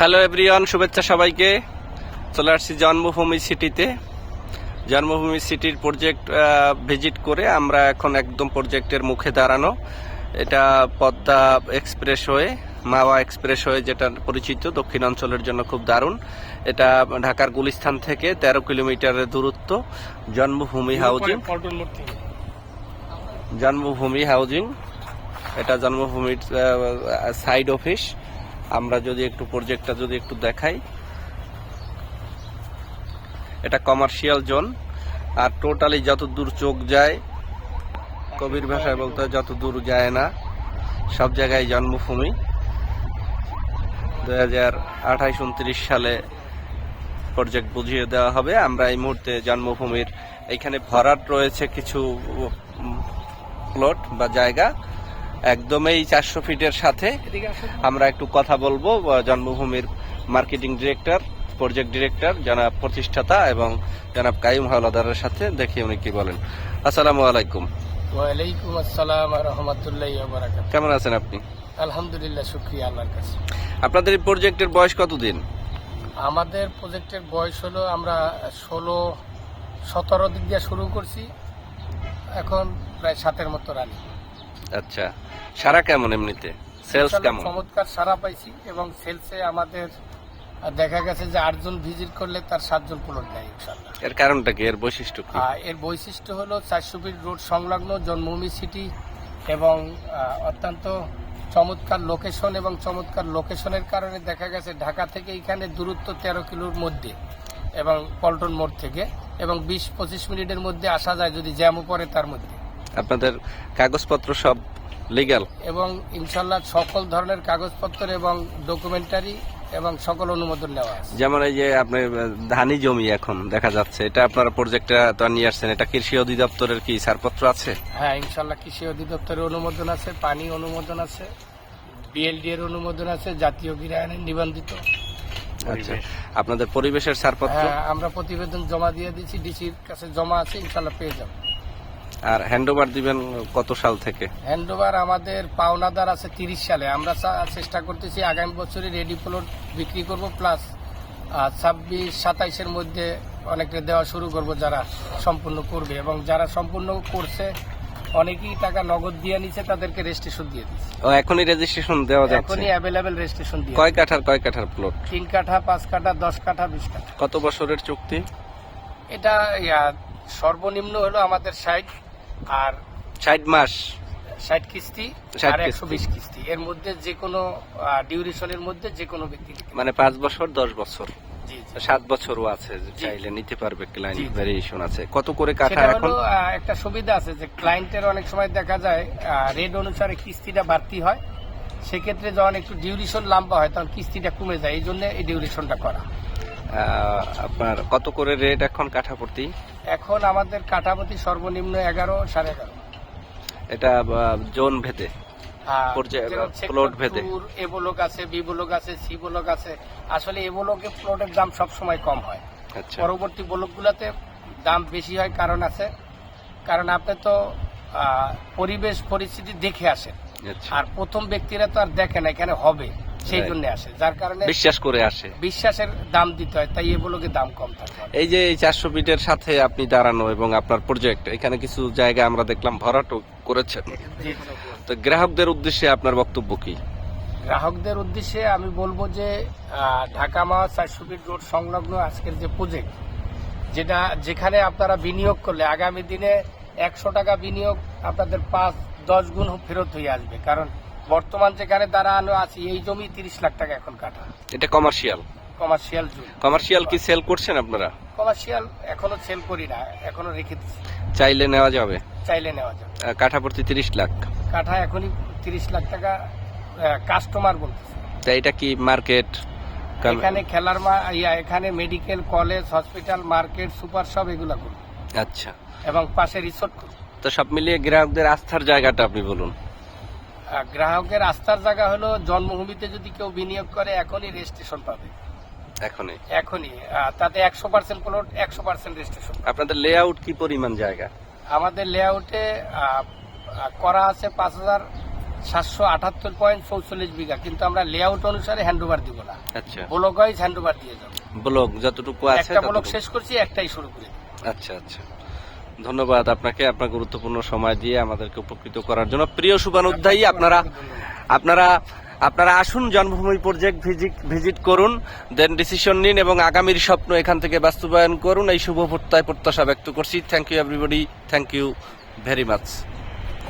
Hello everyone শুভেচ্ছা সবাইকে। চলে আসছি জন্মভূমি সিটিতে। জন্মভূমি সিটির প্রজেক্ট ভিজিট করে আমরা এখন একদম প্রজেক্টের মুখে দাঁড়ানো। এটা পদ্মা এক্সপ্রেস হয়ে মাওয়া এক্সপ্রেস হয়ে যেটা পরিচিত দক্ষিণ অঞ্চলের জন্য খুব দারুণ। এটা ঢাকার গুলিস্থান থেকে তেরো কিলোমিটারের দূরত্ব জন্মভূমি হাউজিং জন্মভূমি হাউজিং এটা জন্মভূমির সাইড অফিস আমরা যদি একটু প্রজেক্টটা যদি একটু দেখাই। এটা কমার্শিয়াল জোন আর টোটালি যত দূর চোখ যায়, কবির ভাষায় বলতে যত দূর যায় না, সব জায়গায় জন্মভূমি। দু হাজার আঠাইশ উনত্রিশ সালে প্রজেক্ট বুঝিয়ে দেওয়া হবে। আমরা এই মুহূর্তে জন্মভূমির এখানে ভরাট রয়েছে কিছু প্লট বা জায়গা। একদমই চারশো ফিটের সাথে। আমরা একটু কথা বলব জন্মভূমির মার্কেটিং ডিরেক্টর প্রজেক্ট ডিরেক্টর জনাব প্রতিষ্ঠাতা এবং জনাব কাইম হাওলাদারের সাথে দেখি উনি কি বলেন। আসসালামু আলাইকুম। ওয়ালাইকুম আসসালাম রহমতুল্লাহ বারাকাত কেমন আছেন আপনি? আলহামদুলিল্লাহ শুক্রিয়া আল্লাহর কাছে। আপনাদের এই প্রজেক্টের বয়স কতদিন? আমাদের প্রজেক্টের বয়স হলো আমরা ষোলো সতেরো দিক দিয়ে শুরু করছি। এখন প্রায় সাতের মতো রানি। আচ্ছা সারা কেমন এমনিতে? সেলস কেমন? চমৎকার সারা পাইছি এবং সেলসে আমাদের দেখা গেছে যে আটজন ভিজিট করলে তার সাতজন প্লট দেয় ইনশাল্লাহ। এর কারণটা কি? এর বৈশিষ্ট্য কি? এর বৈশিষ্ট্য হলো চারশো ফিট রোড সংলগ্ন জন্মভূমি সিটি এবং অত্যন্ত চমৎকার লোকেশন এবং চমৎকার লোকেশনের কারণে দেখা গেছে ঢাকা থেকে এখানে দূরত্ব তেরো কিলোর মধ্যে এবং পল্টন মোড় থেকে এবং বিশ পঁচিশ মিনিটের মধ্যে আসা যায় যদি জ্যামও পড়ে তার মধ্যে। আপনাদের কাগজপত্র সব লিগ্যাল এবং ইনশাল্লাহ সকল ধরনের কাগজপত্র এবং ডকুমেন্টারি এবং সকল অনুমোদন নেওয়া আছে। যেমন এই যে আপনি ধানি জমি এখন দেখা যাচ্ছে এটা আপনারা প্রজেক্টটা তো নিয়ে আসছেন এটা কৃষি অধিদপ্তরের কি ছাড়পত্র আছে? হ্যাঁ ইনশাল্লাহ কৃষি অধিদপ্তরের অনুমোদন আছে পানি অনুমোদন আছে বিএলডি এর অনুমোদন আছে জাতীয় গৃহায়নের নিবন্ধিত। আচ্ছা আপনাদের পরিবেশের ছাড়পত্র? হ্যাঁ আমরা প্রতিবেদন জমা দিয়ে দিচ্ছি ডিসির কাছে জমা আছে ইনশাল্লাহ পেয়ে যাব। আর হ্যান্ডওভার দিবেন কত সাল থেকে? হ্যান্ডওভার আমাদের পাওনাদার আছে তিরিশ সালে। আমরা চেষ্টা করতেছি আগামী বছরে রেডি প্লট বিক্রি করব প্লাস ছাব্বিশ সাতাইশের মধ্যে অনেকটা দেওয়া শুরু করব যারা সম্পূর্ণ করবে। এবং যারা সম্পূর্ণ করছে অনেকেই টাকা নগদ দিয়ে নিছে তাদেরকে রেজিস্ট্রেশন দিয়ে দিচ্ছে ও এখনই রেজিস্ট্রেশন দেওয়া যাচ্ছে? এখনই অ্যাভেলেবেল রেজিস্ট্রেশন দিয়ে কয় কাঠার কয় কাঠার প্লট তিন কাঠা পাঁচ কাঠা দশ কাঠা বিশ কাঠা। কত বছরের চুক্তি? এটা সর্বনিম্ন হলো আমাদের ষাট। আর ষাট মাস। ষাট কিস্তি আর একশো বিশ কিস্তি। এর মধ্যে যে কোনো ডিউরেশনের মধ্যে যে কোনো ব্যক্তি মানে পাঁচ বছর দশ বছর। সাত বছরও আছে চাইলে নিতে পারবে ক্লায়েন্ট। ভেরিয়েশন আছে। কত করে কাঠা সেটা এখন? একটা সুবিধা আছে যে ক্লায়েন্টের অনেক সময় দেখা যায় রেড অনুসারে কিস্তিটা বাড়তি হয়। সেক্ষেত্রে যখন একটু ডিউরেশন লম্বা হয় তখন কিস্তিটা কমে যায়। এই জন্য এই ডিউরেশনটা করা। আপনার কত করে রেট এখন কাঠা প্রতি এখন আমাদের কাঠামতি সর্বনিম্ন এগারো সাড়ে এগারো। এটা জোন ভেদে প্লট ভেদে। এ ব্লক আছে বি ব্লক আছে সি ব্লক আছে আসলে এ ব্লকে প্লটের দাম সব সময় কম হয়। আচ্ছা। পরবর্তী ব্লকগুলোতে দাম বেশি হয় কারণ আছে কারণ আপনি তো পরিবেশ পরিস্থিতি দেখে আসেন। আচ্ছা। আর প্রথম ব্যক্তিরা তো আর দেখে না এখানে হবে। সেই. জন্য আসে যার কারণে বিশ্বাস করে আসে। বিশ্বাসের দাম দিতে হয় তাই এ ব্লকে দাম কম থাকে। এই যে এই চারশো ফিটের সাথে আপনি দাঁড়ানো এবং আপনার প্রজেক্ট এখানে কিছু জায়গা আমরা দেখলাম ভরাটও করেছেন। তো গ্রাহকদের উদ্দেশ্যে আপনার বক্তব্য কি? গ্রাহকদের উদ্দেশ্যে আমি বলব যে ঢাকা মাওয়া চারশো ফিট রোড সংলগ্ন আজকের যে প্রজেক্ট যেটা যেখানে আপনারা বিনিয়োগ করলে আগামী দিনে একশো টাকা বিনিয়োগ আপনাদের পাঁচ দশ গুণ ফেরত হয়ে আসবে। কারণ বর্তমান যেখানে দাঁড়ানো আছে এই জমি তিরিশ লাখ টাকা এখন কাটা। এটা কমার্শিয়াল কমার্শিয়াল জমি। কমার্শিয়াল কি সেল করছেন আপনারা? কমার্শিয়াল এখনও সেল করি না এখনও রেখে দিচ্ছি চাইলে নেওয়া যাবে? চাইলে নেওয়া যাবে। কাঠা প্রতি তিরিশ লাখ? কাঠা এখনই তিরিশ লাখ টাকা কাস্টমার বলতেছে। তা এটা কি মার্কেট এখানে খেলার মা এখানে medical college hospital market super সব এগুলো করবে আচ্ছা। এবং পাশে রিসোর্ট করবে তো সব মিলিয়ে গ্রাহকদের আস্থার জায়গাটা আপনি বলুন। গ্রাহকের আস্থার জায়গা হলো জন্মভূমিতে যদি কেউ বিনিয়োগ করে এখনই রেজিস্ট্রেশন পাবে। এখনই? এখনই। তাতে একশো পার্সেন্ট প্লট একশো পার্সেন্ট রেজিস্ট্রেশন আপনাদের লেআউট কি পরিমাণ জায়গা? আমাদের লেআউটে করা আছে পাঁচ হাজার সাতশো আটাত্তর পয়েন্ট চৌচল্লিশ বিঘা কিন্তু আমরা লেআউট অনুসারে হ্যান্ডওভার দিব না। আচ্ছা। ব্লক ওয়াইজ হ্যান্ডওভার দিয়ে যাব। ব্লক যতটুকু আছে একটা ব্লক শেষ করছি একটাই শুরু করি আচ্ছা আচ্ছা। ধন্যবাদ আপনাকে আপনার গুরুত্বপূর্ণ সময় দিয়ে আমাদেরকে উপকৃত করার জন্য। প্রিয় শুভানুধ্যায়ী, আপনারা আপনারা আপনারা আসুন জন্মভূমি প্রজেক্ট ভিজিট ভিজিট করুন দেন ডিসিশন নিন এবং আগামীর স্বপ্ন এখান থেকে বাস্তবায়ন করুন। এই শুভ প্রত্যয় প্রত্যাশা ব্যক্ত করছি। Thank you everybody thank you very much